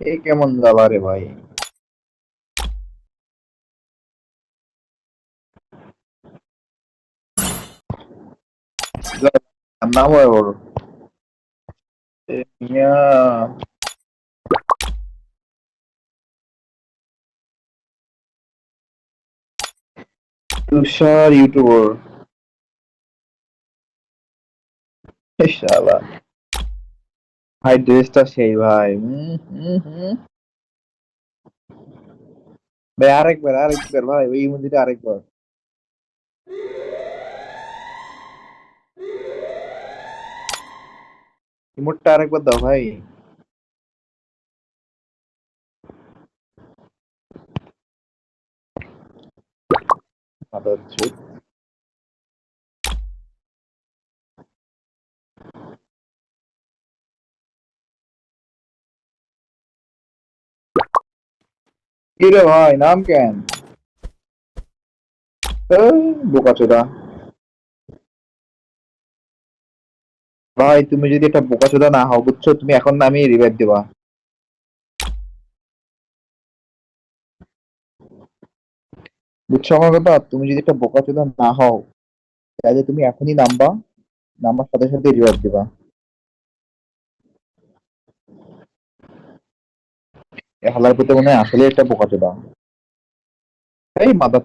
এ কেমন জ্বালা রে ভাই? নাম ওর মিয়া। তুষার ইউটিউবার। শালা। ভাই ড্রেসটা সেই ভাই। ভাই, আরেকবার আরেকবার ভাই, ওই মন্দিরে আরেকবার। ইমোটটা আরেকবার দাও ভাই। মাদার চোদ কি রে ভাই, নাম কেন? বোকা চোদা। ভাই, তুমি যদি একটা বোকা চোদা না হও, বুঝছ? তুমি এখন নামে রিভাইভ দিবা। বুঝছ আমার কথা তুমি যদি একটা বোকা চোদা না হও, তাহলে তুমি এখনই নামবা, নামার সাথে সাথে রিভাইভ দিবা এ হালার পেতে মনে হয় আসলে একটা বোকা চোদা। এই মাদার